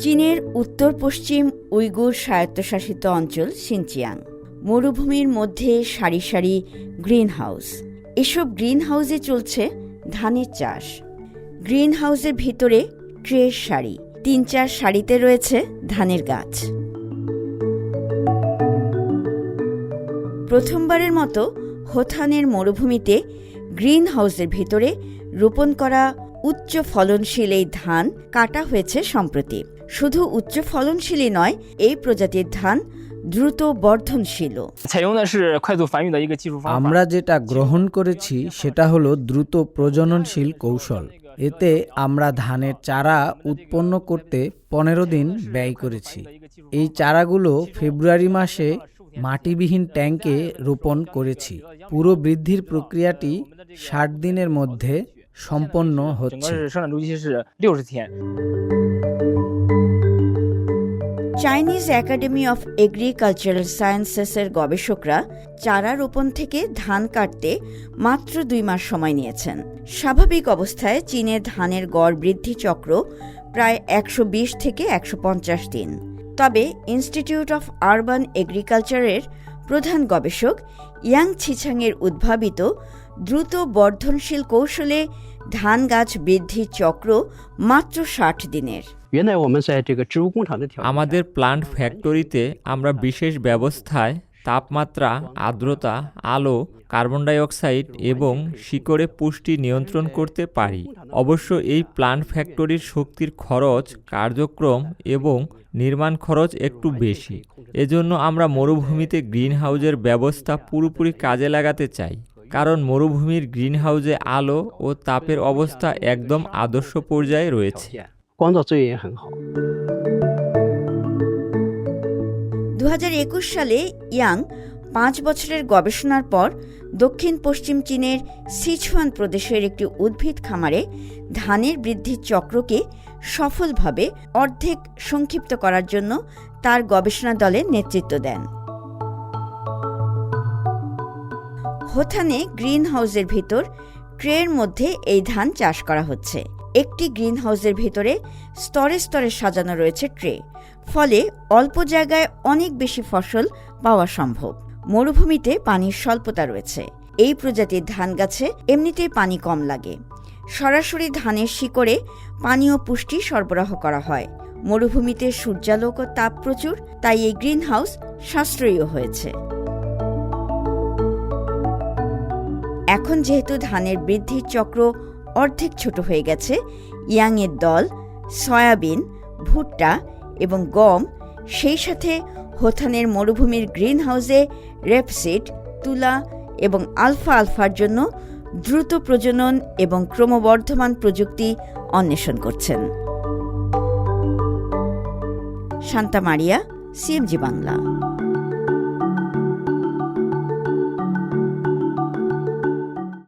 চীনের উত্তর পশ্চিম উইগুর স্বায়ত্তশাসিত অঞ্চল সিনচিয়াং। মরুভূমির মধ্যে সারি সারি গ্রিন হাউস এসব গ্রিন হাউসে চলছে ধানের চাষ। গ্রিন হাউসের ভিতরে ট্রের সারি। তিন চার শাড়িতে রয়েছে ধানের গাছ। প্রথমবারের মতো হোথানের মরুভূমিতে গ্রিন হাউসের ভিতরে রোপণ করা উচ্চ ফলনশীল এই ধান কাটা হয়েছে সম্প্রতি। শুধু উচ্চ ফলনশীলই নয়, এই প্রজাতির ধান দ্রুত বর্ধনশীল। আমরা যেটা গ্রহণ করেছি সেটা হলো দ্রুত প্রজননশীল কৌশল। এতে আমরা ধানের চারা উৎপন্ন করতে পনেরো দিন ব্যয় করেছি। এই চারাগুলো ফেব্রুয়ারি মাসে মাটিবিহীন ট্যাঙ্কে রোপণ করেছি। পুরো বৃদ্ধির প্রক্রিয়াটি ষাট দিনের মধ্যে সম্পন্ন হচ্ছে চাইনিজ একাডেমি অফ এগ্রিকালচারাল সায়েন্সেসের গবেষকরা চারা রোপণ থেকে ধান কাটতে মাত্র দুই মাস সময় নিয়েছেন। স্বাভাবিক অবস্থায় চীনে ধানের গড় বৃদ্ধি চক্র প্রায় একশো বিশ থেকে একশো পঞ্চাশ দিন। তবে ইনস্টিটিউট অফ আরবান এগ্রিকালচারের প্রধান গবেষক ইয়াং ছিছাংয়ের উদ্ভাবিত দ্রুত বর্ধনশীল কৌশলে ধান গাছ বৃদ্ধির চক্র মাত্র ষাট দিনের। আমাদের প্লান্ট ফ্যাক্টরিতে আমরা বিশেষ ব্যবস্থায় তাপমাত্রা, আর্দ্রতা, আলো কার্বন ডাইঅক্সাইড এবং শিকড়ে পুষ্টি নিয়ন্ত্রণ করতে পারি। অবশ্য এই প্লান্ট ফ্যাক্টরির শক্তির খরচ, কার্যক্রম এবং নির্মাণ খরচ একটু বেশি। এজন্য আমরা মরুভূমিতে গ্রিন হাউজের ব্যবস্থা পুরোপুরি কাজে লাগাতে চাই। কারণ মরুভূমির গ্রিনহাউসে আলো ও তাপের অবস্থা একদম আদর্শ পর্যায়ে রয়েছে। দু হাজার একুশ সালে ইয়াং পাঁচ বছরের গবেষণার পর দক্ষিণ পশ্চিম চীনের সিচুয়ান প্রদেশের একটি উদ্ভিদ খামারে ধানের বৃদ্ধির চক্রকে সফলভাবে অর্ধেক সংক্ষিপ্ত করার জন্য তার গবেষণা দলের নেতৃত্ব দেন। হোথানে গ্রিন হাউসের ভিতর ট্রের মধ্যে এই ধান চাষ করা হচ্ছে। একটি গ্রিন হাউসের ভিতরে স্তরে স্তরে সাজানো রয়েছে ট্রে, ফলে অল্প জায়গায় অনেক বেশি ফসল পাওয়া সম্ভব। মরুভূমিতে পানির স্বল্পতা রয়েছে। এই প্রজাতির ধান গাছে এমনিতেই পানি কম লাগে। সরাসরি ধানের শিকড়ে পানি ও পুষ্টি সরবরাহ করা হয়। মরুভূমিতে সূর্যালোক ও তাপ প্রচুর, তাই এই গ্রিন হাউস সাশ্রয়ীও হয়েছে। এখন যেহেতু ধানের বৃদ্ধির চক্র অর্ধেক ছোট হয়ে গেছে, ইয়াংয়ের দল, সয়াবিন, ভুট্টা এবং গম, সেই সাথে হোথানের মরুভূমির গ্রিন হাউসে রেপসিড, তুলা এবং আলফা আলফার জন্য দ্রুত প্রজনন এবং ক্রমবর্ধমান প্রযুক্তি অন্বেষণ করছেন। Shanta Maria, CMG Bangla.